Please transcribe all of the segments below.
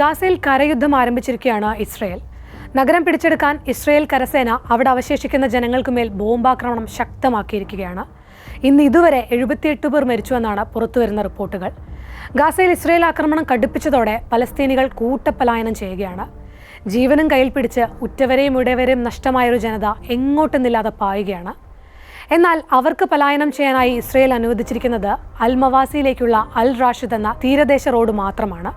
ഗാസയിൽ കരയുദ്ധം ആരംഭിച്ചിരിക്കുകയാണ് ഇസ്രയേൽ. നഗരം പിടിച്ചെടുക്കാൻ ഇസ്രയേൽ കരസേന അവിടെ അവശേഷിക്കുന്ന ജനങ്ങൾക്കുമേൽ ബോംബാക്രമണം ശക്തമാക്കിയിരിക്കുകയാണ്. ഇന്ന് ഇതുവരെ എഴുപത്തിയെട്ട് പേർ മരിച്ചുവെന്നാണ് പുറത്തുവരുന്ന റിപ്പോർട്ടുകൾ. ഗാസയിൽ ഇസ്രയേൽ ആക്രമണം കടുപ്പിച്ചതോടെ പലസ്തീനികൾ കൂട്ടപ്പലായനം ചെയ്യുകയാണ്. ജീവനും കയ്യിൽ പിടിച്ച് ഉറ്റവരെയും ഉടവരെയും നഷ്ടമായൊരു ജനത എങ്ങോട്ടെന്നില്ലാതെ പായുകയാണ്. എന്നാൽ അവർക്ക് പലായനം ചെയ്യാനായി ഇസ്രയേൽ അനുവദിച്ചിരിക്കുന്നത് അൽമവാസിയിലേക്കുള്ള അൽ റാഷിദ് എന്ന തീരദേശ റോഡ് മാത്രമാണ്.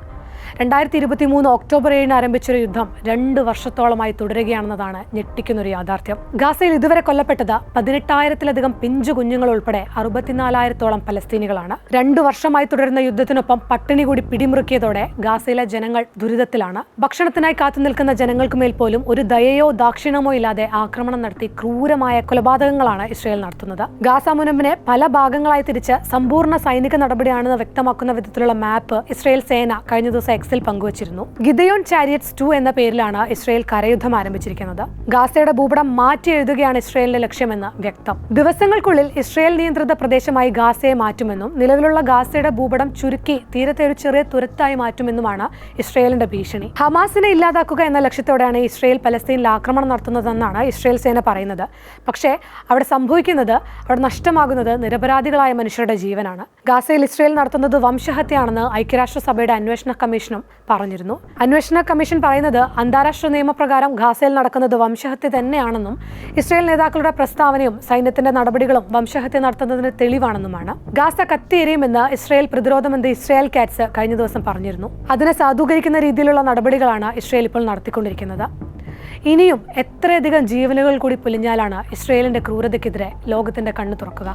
രണ്ടായിരത്തി ഇരുപത്തി മൂന്ന് ഒക്ടോബർ ഏഴിന് ആരംഭിച്ചൊരു യുദ്ധം രണ്ട് വർഷത്തോളമായി തുടരുകയാണെന്നതാണ് ഞെട്ടിക്കുന്നൊരു യാഥാർത്ഥ്യം. ഗാസയിൽ ഇതുവരെ കൊല്ലപ്പെട്ടത് പതിനെട്ടായിരത്തിലധികം പിഞ്ചു കുഞ്ഞുങ്ങൾ ഉൾപ്പെടെ അറുപത്തിനാലായിരത്തോളം പലസ്തീനികളാണ്. രണ്ടു വർഷമായി തുടരുന്ന യുദ്ധത്തിനൊപ്പം പട്ടിണി കൂടി പിടിമുറുക്കിയതോടെ ഗാസയിലെ ജനങ്ങൾ ദുരിതത്തിലാണ്. ഭക്ഷണത്തിനായി കാത്തുനിൽക്കുന്ന ജനങ്ങൾക്ക് മേൽ പോലും ഒരു ദയയോ ദാക്ഷിണമോ ഇല്ലാതെ ആക്രമണം നടത്തി ക്രൂരമായ കൊലപാതകങ്ങളാണ് ഇസ്രയേൽ നടത്തുന്നത്. ഗാസ മുനമ്പിനെ പല ഭാഗങ്ങളായി തിരിച്ച് സമ്പൂർണ സൈനിക നടപടിയാണെന്ന് വ്യക്തമാക്കുന്ന വിധത്തിലുള്ള മാപ്പ് ഇസ്രയേൽ സേന കഴിഞ്ഞ ദിവസം എക്സിൽ പങ്കുവച്ചിരുന്നു. ഗിദയോൺ ചാരിയറ്റ്സ് ടു എന്ന പേരിലാണ് ഇസ്രയേൽ കരയുദ്ധം ആരംഭിച്ചിരിക്കുന്നത്. ഗാസയുടെ ഭൂപടം മാറ്റി എഴുതുകയാണ് ഇസ്രയേലിന്റെ ലക്ഷ്യമെന്ന് വ്യക്തം. ദിവസങ്ങൾക്കുള്ളിൽ ഇസ്രയേൽ നിയന്ത്രിത പ്രദേശമായി ഗാസയെ മാറ്റുമെന്നും നിലവിലുള്ള ഗാസയുടെ ഭൂപടം ചുരുക്കി തീരത്തെ ഒരു ചെറിയ തുരത്തായി മാറ്റുമെന്നുമാണ് ഇസ്രയേലിന്റെ ഭീഷണി. ഹമാസിനെ ഇല്ലാതാക്കുക എന്ന ലക്ഷ്യത്തോടെയാണ് ഇസ്രയേൽ പലസ്തീനിൽ ആക്രമണം നടത്തുന്നതെന്നാണ് ഇസ്രയേൽ സേന പറയുന്നത്. പക്ഷേ അവിടെ സംഭവിക്കുന്നത് അവിടെ നഷ്ടമാകുന്നത് നിരപരാധികളായ മനുഷ്യരുടെ ജീവനാണ്. ഗാസയിൽ ഇസ്രയേൽ നടത്തുന്നത് വംശഹത്യയാണെന്ന് ഐക്യരാഷ്ട്രസഭയുടെ അന്വേഷണ കമ്മീഷനും പറഞ്ഞിരുന്നു. അന്വേഷണ കമ്മീഷൻ പറയുന്നത് അന്താരാഷ്ട്ര നിയമപ്രകാരം ഗാസയിൽ നടക്കുന്നത് വംശഹത്യ തന്നെയാണെന്നും ഇസ്രയേൽ നേതാക്കളുടെ പ്രസ്താവനയും സൈന്യത്തിന്റെ നടപടികളും വംശഹത്യ നടത്തുന്നതിന് തെളിവാണെന്നുമാണ്. ഗാസ കത്തിയെരിയുമെന്ന് ഇസ്രയേൽ പ്രതിരോധ മന്ത്രി ഇസ്രയേൽ കാറ്റ്സ് കഴിഞ്ഞ ദിവസം പറഞ്ഞിരുന്നു. അതിനെ സാധൂകരിക്കുന്ന രീതിയിലുള്ള നടപടികളാണ് ഇസ്രയേൽ ഇപ്പോൾ നടത്തിക്കൊണ്ടിരിക്കുന്നത്. ഇനിയും എത്രയധികം ജീവനുകൾ കൂടി പൊലിഞ്ഞാലാണ് ഇസ്രയേലിന്റെ ക്രൂരതയ്ക്കെതിരെ ലോകത്തിന്റെ കണ്ണു തുറക്കുക.